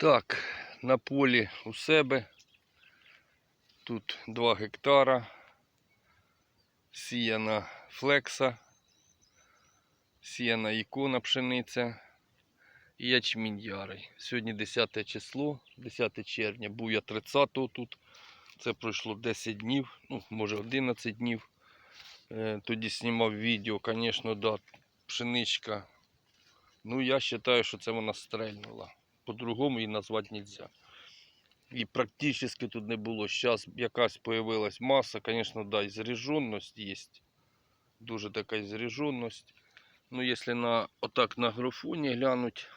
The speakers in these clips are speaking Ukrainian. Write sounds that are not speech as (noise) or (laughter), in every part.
Так, на полі у себе. Тут 2 гектара. Сіяна флекса, сіяна ікона пшениця і ячмінь ярий. Сьогодні 10 число, 10 червня. Був я 30-го тут. Це пройшло 10 днів, ну, може 11 днів. Е, Тоді знімав відео, звісно, да, пшеничка. Ну, я вважаю, що це вона стрельнула. По-другому її назвати не можна. І практично тут не було. Зараз якась з'явилась маса, звісно, да, і заряженность є. Дуже така заряженность. Ну, якщо на, отак на графоні глянуть,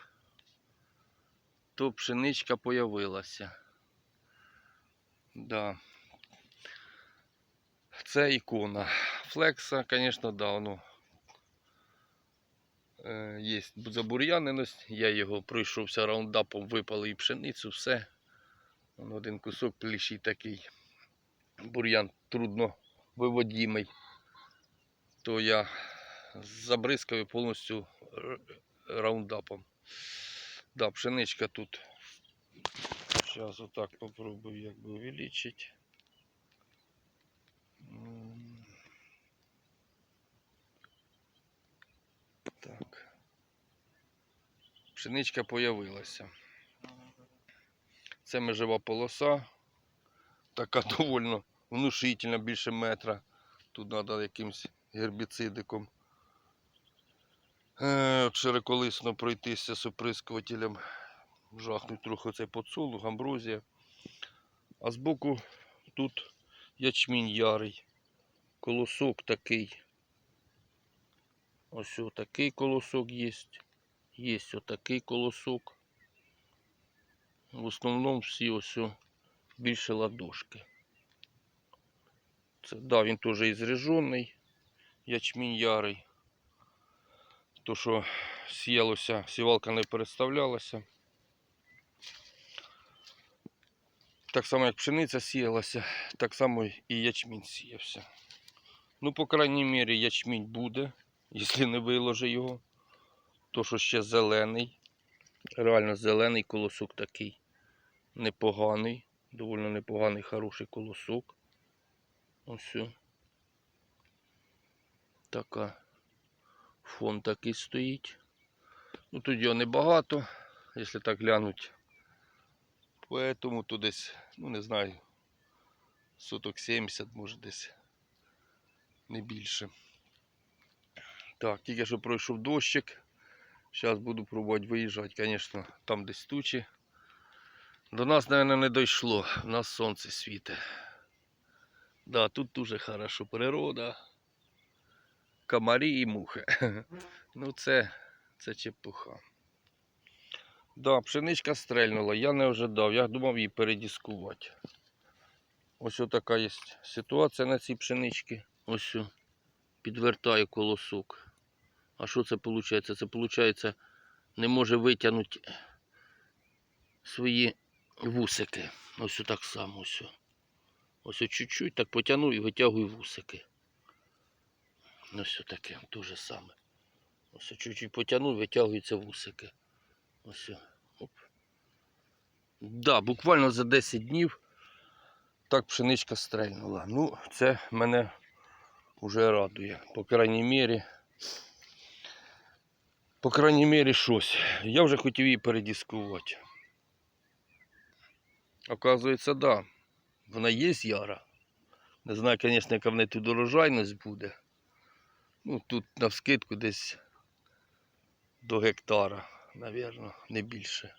то пшеничка появилася. Да. Це ікона. Флекса, звісно, да, воно е, є забур'яненість. Я його пройшовся раундапом, випали і пшеницю, все. Один кусок пліший такий. Бур'ян трудно виводимий. То я забризкаю повністю раундапом. Да, пшеничка тут. Зараз отак попробую як би увеличити. М. Так. Пшеничка появилася. Це межова полоса. Така (laughs) довольно внушительна, більше метра. Тут треба якимось гербіцидиком. Е, широколисно пройтися з оприскувателем. Жахнуть трохи цей поцолух, амброзія. А збоку тут ячмінь ярий. Колосок такий. Ось такий колосок є. Є отакий колосок. В основному всі ось більше ладошки. Це, да, він теж і зряжений, ячмінь ярий. То, що сіялося, сівалка не переставлялася. Так само, як пшениця сіялася, так само і ячмінь сіявся. Ну, по крайній мірі, ячмінь буде, якщо (laughs) не виложи його. То, що ще зелений. Реально зелений колосок такий непоганий, доволі непоганий, хороший колосок. Ось. Така. Фон такий стоїть. Ну тут його небагато, якщо так глянуть. Поэтому тут десь, ну не знаю, соток 70, може десь не більше. Так, тільки що пройшов дощик. Зараз буду пробувати виїжджати, звісно, там десь тучі. До нас, мабуть, не дійшло. У нас сонце світить. Да, тут дуже хорошо природа. Комарі і мухи. (laughs) Ну це, це чепуха. Да, пшеничка стрельнула, я не ожидав, я думав її передіскувати. Ось така є ситуація на цій пшеничці. Ось підвертаю колосок. А що це виходить? Це виходить, не може витягнути свої вусики. Ось так само. Ось. Ось чуть-чуть так потягну і витягую вусики. Ось таке, те же саме. Ось чуть-чуть потягну, витягуються вусики. Ось. Оп. Да, буквально за 10 днів так пшеничка стрельнула. Ну, це мене вже радує. По крайній мірі. По крайній мірі щось. Я вже хотів її передіскувати. Оказується, да. Вона є яра. Не знаю, звісно, яка в неї тут урожайність буде. Ну, тут навскидку десь до гектара, напевно, не більше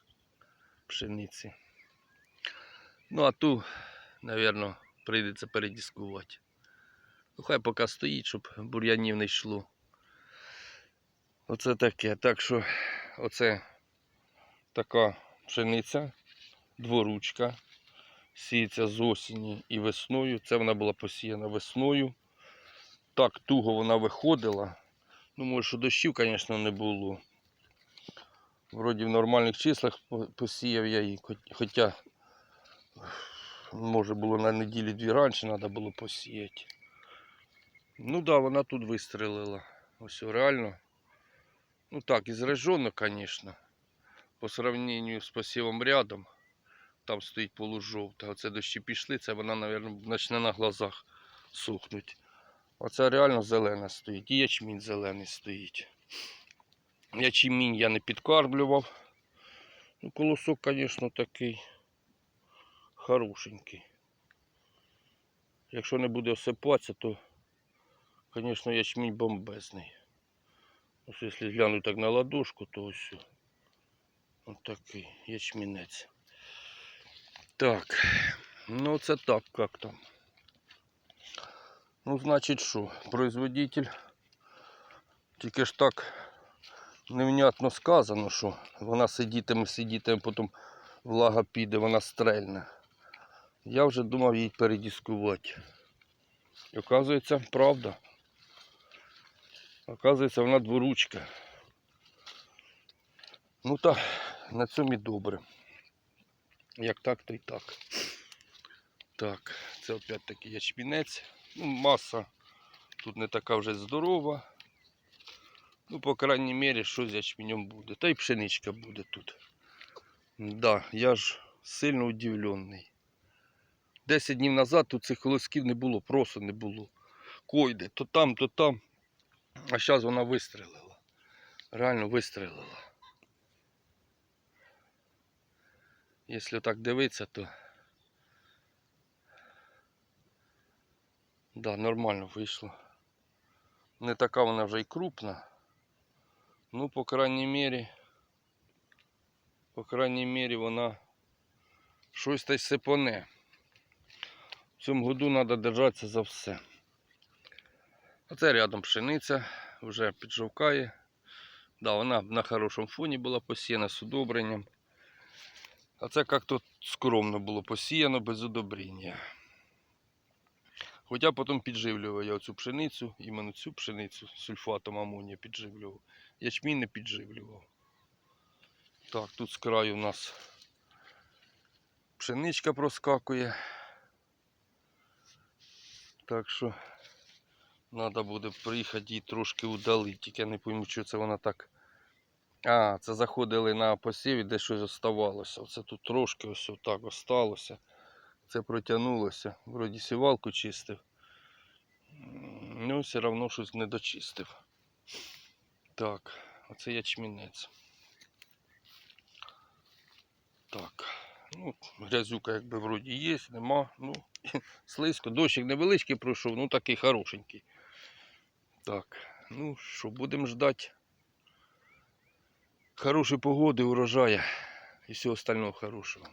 пшениці. Ну, а ту, напевно, прийдеться передіскувати. Ну, хай поки стоїть, щоб бур'янів не йшло. Оце таке. Так що оце така пшениця, дворучка. Сіється з осені і весною. Це вона була посіяна весною. Так туго вона виходила. Ну, може, що дощів, звісно, не було. Вроді в нормальних числах посіяв я її, хоча може було на неділі дві раніше треба було посіяти. Ну так, да, вона тут вистрелила. Ось реально. Ну так, і зражено, звісно. по сравненню з посівом рядом, там стоїть полужовта. Оце дощі пішли, це вона, мабуть, почне на глазах сухнуть. Оце реально зелена стоїть. І ячмінь зелений стоїть. Ячмінь я не підкармлював. Ну, колосок, звісно, такий хорошенький. Якщо не буде осипатися, то, звісно, ячмінь бомбезний. Ось якщо глянути так на ладошку, то ось. Ось такий ячмінець. Так, ну це так як там. Ну, значить що, производитель. Тільки ж так невнятно сказано, що вона сидітиме, сидітиме, потім влага піде, вона стрельне. Я вже думав її передіскувати. Оказується, правда. Оказується, вона дворучка. Ну так, на цьому і добре. Як так, то й так. Так, це опять таки ячмінець. Ну, маса тут не така вже здорова. Ну, по крайній мірі, що з ячменем буде. Та й пшеничка буде тут. Да, я ж сильно удивлений. Десять днів назад тут цих колосків не було, просто не було. Койде, то там, то там. А зараз вона вистрелила. Реально вистрелила. Якщо так дивитися, то да, нормально вийшло. Не така вона вже й крупна. Ну, по крайній мірі, по крайній мірі вона щось та й сипоне. В цьому году треба держатися за все. Оце рядом пшениця, вже піджовкає. Да, вона на хорошому фоні була посіяна з удобренням. А це як-то скромно було посіяно без удобрення. Хоча потім підживлював я цю пшеницю, іменно цю пшеницю сульфатом амонія підживлював. Ячмінь не підживлював. Так, тут з краю у нас пшеничка проскакує. Так що треба буде приїхати її трошки удалити. Тільки я не пойму, що це вона так. А, це заходили на посів і десь щось оставалося. Оце тут трошки ось отак осталося. Це протягнулося. Вроді сівалку чистив. Ну, все одно щось не дочистив. Так, оце ячмінець. Так. Ну, грязюка якби вроді є, нема. Ну, (laughs) слизько. Дощик невеличкий пройшов, ну такий хорошенький. Так, ну що, будемо ждати хорошої погоди, урожая і всього остального хорошого.